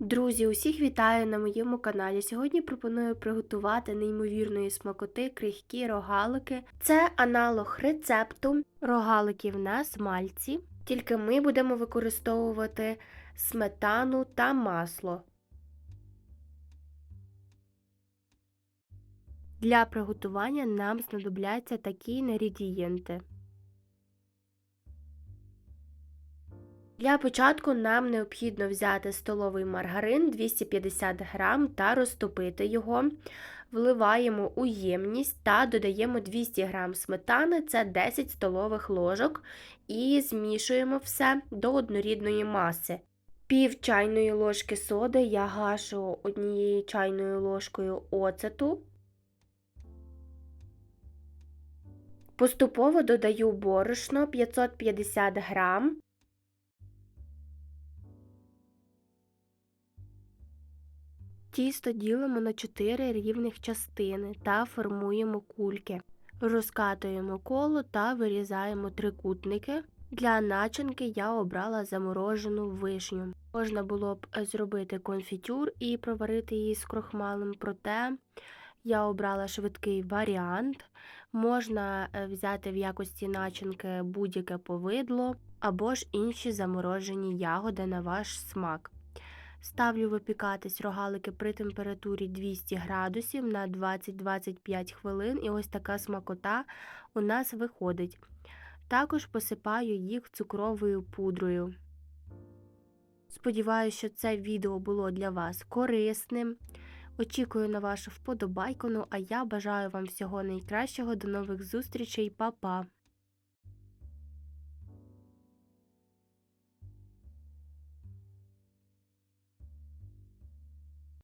Друзі, усіх вітаю на моєму каналі. Сьогодні пропоную приготувати неймовірної смакоти крихкі рогалики. Це аналог рецепту рогаликів на смальці, тільки ми будемо використовувати сметану та масло. Для приготування нам знадобляться такі інгредієнти. Для початку нам необхідно взяти столовий маргарин 250 г та розтопити його. Вливаємо у ємність та додаємо 200 г сметани, це 10 столових ложок, і змішуємо все до однорідної маси. Пів чайної ложки соди я гашу однією чайною ложкою оцету. Поступово додаю борошно 550 грам. Тісто ділимо на 4 рівних частини та формуємо кульки. Розкатуємо коло та вирізаємо трикутники. Для начинки я обрала заморожену вишню. Можна було б зробити конфітюр і проварити її з крохмалем, проте я обрала швидкий варіант. Можна взяти в якості начинки будь-яке повидло або ж інші заморожені ягоди на ваш смак. Ставлю випікатись рогалики при температурі 200 градусів на 20-25 хвилин, і ось така смакота у нас виходить. Також посипаю їх цукровою пудрою. Сподіваюся, що це відео було для вас корисним. Очікую на вашу вподобайку. Ну а я бажаю вам всього найкращого. До нових зустрічей, Па-па!